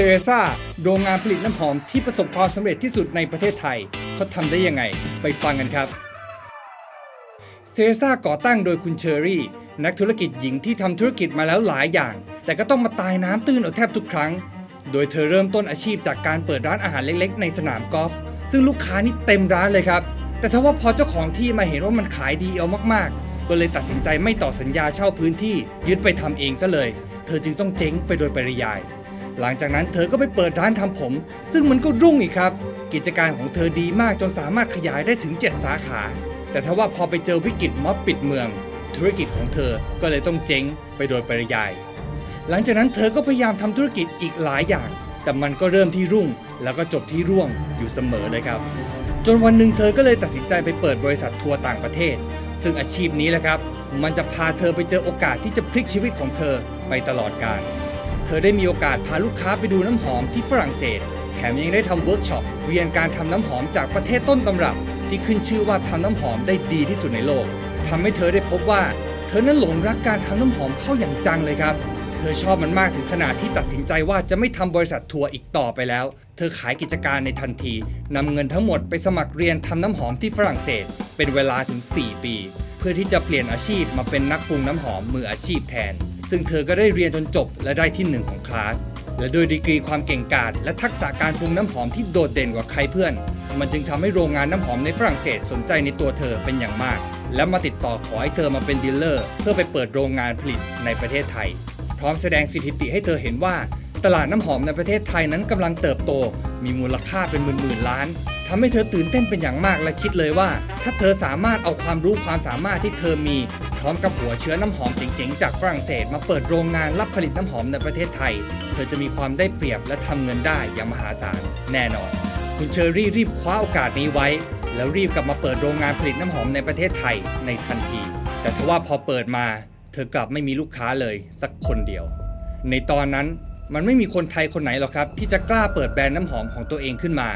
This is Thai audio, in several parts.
เซเรซ่าโรงงานผลิตน้ำหอมที่ประสบความสำเร็จที่สุดในประเทศไทย เขาทำได้ยังไง ไปฟังกันครับ เซเรซ่าก่อตั้งโดยคุณเชอรี่ นักธุรกิจหญิงที่ทำธุรกิจมาแล้วหลายอย่าง แต่ก็ต้องมาตายน้ำตื้นเอาแทบทุกครั้ง โดยเธอเริ่มต้นอาชีพจากการเปิดร้านอาหารเล็กๆ ในสนามกอล์ฟซึ่งลูกค้านี่เต็มร้านเลยครับ แต่ถ้าว่าพอเจ้าของที่มาเห็นว่ามันขายดีเอามากๆ ก็เลยตัดสินใจไม่ต่อสัญญาเช่าพื้นที่ยึดไปทำเองซะเลย เธอจึงต้องเจ๊งไปโดยปริยาย หลังจากนั้นเธอก็ไปเปิดร้านทำผม ซึ่งมันก็รุ่งอีกครับ กิจการของเธอดีมากจนสามารถขยายได้ถึง 7 สาขา แต่ถ้าว่าพอไปเจอวิกฤตม็อบปิดเมือง ธุรกิจของเธอก็เลยต้องเจ๊งไปโดยปริยาย หลังจากนั้นเธอก็พยายามทำธุรกิจอีกหลายอย่าง แต่มันก็เริ่มที่รุ่ง แล้วก็จบที่ร่วงอยู่เสมอเลยครับ จนวันหนึ่งเธอก็เลยตัดสินใจไปเปิดบริษัททัวร์ต่างประเทศ ซึ่งอาชีพนี้แหละครับ มันจะพาเธอไปเจอโอกาสที่จะพลิกชีวิตของเธอไปตลอดกาล เธอได้มีโอกาสพาลูกค้าไปดูน้ำหอมที่ฝรั่งเศส แถมยังได้ทำเวิร์กช็อปเรียนการทำน้ำหอมจากประเทศต้นตำรับ ที่ขึ้นชื่อว่าทำน้ำหอมได้ดีที่สุดในโลกทำให้เธอได้พบว่า เธอนั้นหลงรักการทำน้ำหอมเข้าอย่างจังเลยครับ เธอชอบมันมากถึงขนาดที่ตัดสินใจว่าจะไม่ทำบริษัททัวร์อีกต่อไปแล้ว เธอขายกิจการในทันทีนำเงินทั้งหมดไปสมัครเรียนทำน้ำหอมที่ฝรั่งเศส เป็นเวลาถึง 4 ปี เพื่อที่จะเปลี่ยนอาชีพมาเป็นนักปรุงน้ำหอมมืออาชีพแทน ซึ่งเธอก็ได้เรียนจนจบและได้ที่หนึ่งของคลาส และโดยดีกรีความเก่งกาจและทักษะการปรุงน้ำหอมที่โดดเด่นกว่าใครเพื่อน มันจึงทำให้โรงงานน้ำหอมในฝรั่งเศสสนใจในตัวเธอเป็นอย่างมาก และมาติดต่อขอให้เธอมาเป็นดีลเลอร์ เพื่อไปเปิดโรงงานผลิตในประเทศไทย พร้อมแสดงสถิติให้เธอเห็นว่า ตลาดน้ำหอมในประเทศไทยนั้นกำลังเติบโต มีมูลค่าเป็นหมื่นๆล้าน ทำให้เธอตื่นเต้นเป็นอย่างมากและคิดเลยว่า ถ้าเธอสามารถเอาความรู้ความสามารถที่เธอมี พร้อมกับหัวเชื้อน้ำหอมเจ๋งๆ จากฝรั่งเศส มาเปิดโรงงานรับผลิตน้ำหอมในประเทศไทย เธอจะมีความได้เปรียบและทำเงินได้อย่างมหาศาลแน่นอน คุณเชอรี่รีบคว้าโอกาสนี้ไว้ แล้วรีบกลับมาเปิดโรงงานผลิตน้ำหอมในประเทศไทยในทันที แต่ทว่าพอเปิดมา เธอกลับไม่มีลูกค้าเลยสักคนเดียว ในตอนนั้นมันไม่มีคนไทยคนไหนหรอกครับ ที่จะกล้าเปิดแบรนด์น้ำหอมของตัวเองขึ้นมา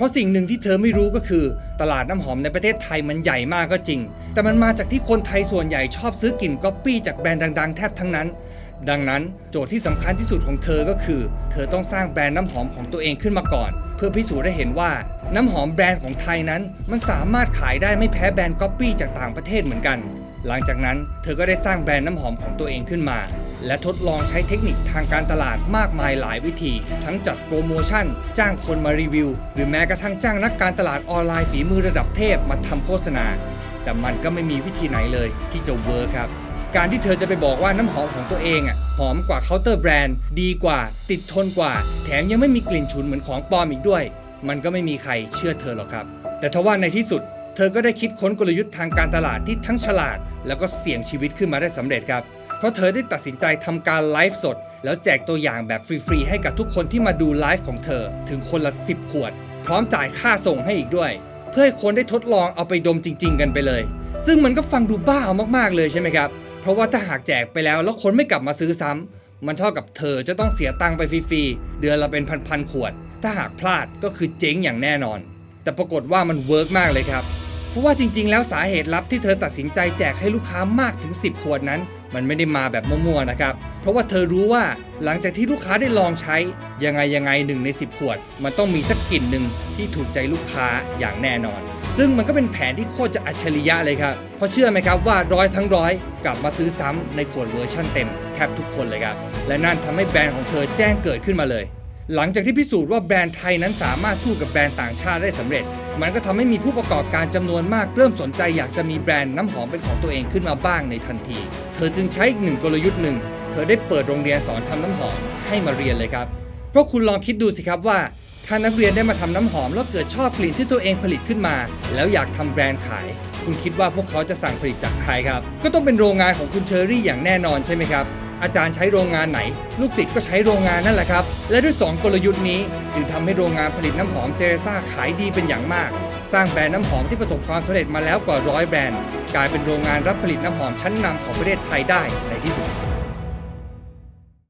ราะสิ่งหนึ่งที่เธอไม่รู้ก็คือ ตลาดน้ำหอมในประเทศไทยมันใหญ่มากก็จริง แต่มันมาจากที่คนไทยส่วนใหญ่ชอบซื้อกลิ่นก๊อปปี้จากแบรนด์ดัง ๆ แทบทั้งนั้น ดังนั้นโจทย์ที่สำคัญที่สุดของเธอก็คือ เธอต้องสร้างแบรนด์น้ำหอมของตัวเองขึ้นมาก่อน เพื่อพิสูจน์ได้เห็นว่า น้ำหอมแบรนด์ของไทยนั้น มันสามารถขายได้ไม่แพ้แบรนด์ก๊อปปี้จากต่างประเทศเหมือนกัน หลังจากนั้นเธอก็ได้สร้างแบรนด์น้ำหอมของตัวเองขึ้นมา และทดลองใช้เทคนิคทางการตลาดมากมายหลายวิธี ทั้งจัดโปรโมชั่น จ้างคนมารีวิว หรือแม้กระทั่งจ้างนักการตลาดออนไลน์ฝีมือระดับเทพมาทำโฆษณา แต่มันก็ไม่มีวิธีไหนเลยที่จะเวิร์คครับ การที่เธอจะไปบอกว่าน้ำหอมของตัวเองอะหอมกว่าเคาน์เตอร์แบรนด์ดีกว่า ติดทนกว่า แถมยังไม่มีกลิ่นฉุนเหมือนของปลอมอีกด้วย มันก็ไม่มีใครเชื่อเธอหรอกครับ แต่ทว่าในที่สุด เธอก็ได้คิดค้นกลยุทธ์ทางการตลาดที่ทั้งฉลาด แล้วก็เสี่ยงชีวิตขึ้นมาได้สำเร็จครับ เพราะเธอได้ตัดสินใจทำการไลฟ์สด แล้วแจกตัวอย่างแบบฟรี ๆ ให้กับทุกคนที่มาดูไลฟ์ของเธอถึงคนละ 10 ขวด พร้อมจ่ายค่าส่งให้อีกด้วย เพื่อให้คนได้ทดลองเอาไปดมจริง ๆ กันไปเลย ซึ่งมันก็ฟังดูบ้ามากๆเลยใช่ไหมครับเพราะว่าถ้าหากแจกไปแล้วแล้วคนไม่กลับมาซื้อซ้ำมันเท่ากับเธอจะต้องเสียตังค์ไปฟรีๆเดือนละเป็นพันๆขวด ถ้าหากพลาดก็คือเจ๊งอย่างแน่นอน แต่ปรากฏว่ามันเวิร์กมากเลยครับ เพราะว่าจริง ๆ แล้วสาเหตุลับที่เธอตัดสินใจแจกให้ลูกค้ามากถึง 10 ขวดนั้น มันไม่ได้มาแบบมั่วๆนะครับ เพราะว่าเธอรู้ว่าหลังจากที่ลูกค้าได้ลองใช้ ยังไงยังไงหนึ่งใน 10 ขวด มันต้องมีสักกลิ่นหนึ่งที่ถูกใจลูกค้าอย่างแน่นอน ซึ่งมันก็เป็นแผนที่โคตรจะอัจฉริยะเลยครับเพราะเชื่อไหมครับว่าร้อยทั้งร้อยกลับมาซื้อซ้ำในขวดเวอร์ชั่นเต็มแทบทุกคนเลยครับและนั่นทำให้แบรนด์ของเธอแจ้งเกิดขึ้นมาเลยหลังจากที่พิสูจน์ว่าแบรนด์ไทยนั้นสามารถสู้กับแบรนด์ต่างชาติได้สำเร็จ มันก็ทำให้มีผู้ประกอบการจำนวนมากเริ่มสนใจอยากจะมีแบรนด์น้ำหอมเป็นของตัวเองขึ้นมาบ้างในทันที เธอจึงใช้อีกหนึ่งกลยุทธ์หนึ่ง เธอได้เปิดโรงเรียนสอนทำน้ำหอมให้มาเรียนเลยครับ เพราะคุณลองคิดดูสิครับว่าถ้านักเรียนได้มาทำน้ำหอมแล้วเกิดชอบกลิ่นที่ตัวเองผลิตขึ้นมา แล้วอยากทำแบรนด์ขาย คุณคิดว่าพวกเขาจะสั่งผลิตจากใครครับ ก็ต้องเป็นโรงงานของคุณเชอรี่อย่างแน่นอนใช่ไหมครับ อาจารย์ใช้โรงงานไหน ลูกศิษย์ก็ใช้โรงงานนั่นแหละครับ และด้วย 2 กลยุทธ์นี้ จึงทำให้โรงงานผลิตน้ำหอมเซเรซ่าขายดีเป็นอย่างมาก สร้างแบรนด์น้ำหอมที่ประสบความสำเร็จมาแล้วกว่าร้อยแบรนด์ กลายเป็นโรงงานรับผลิตน้ำหอมชั้นนำของประเทศไทยได้ในที่สุด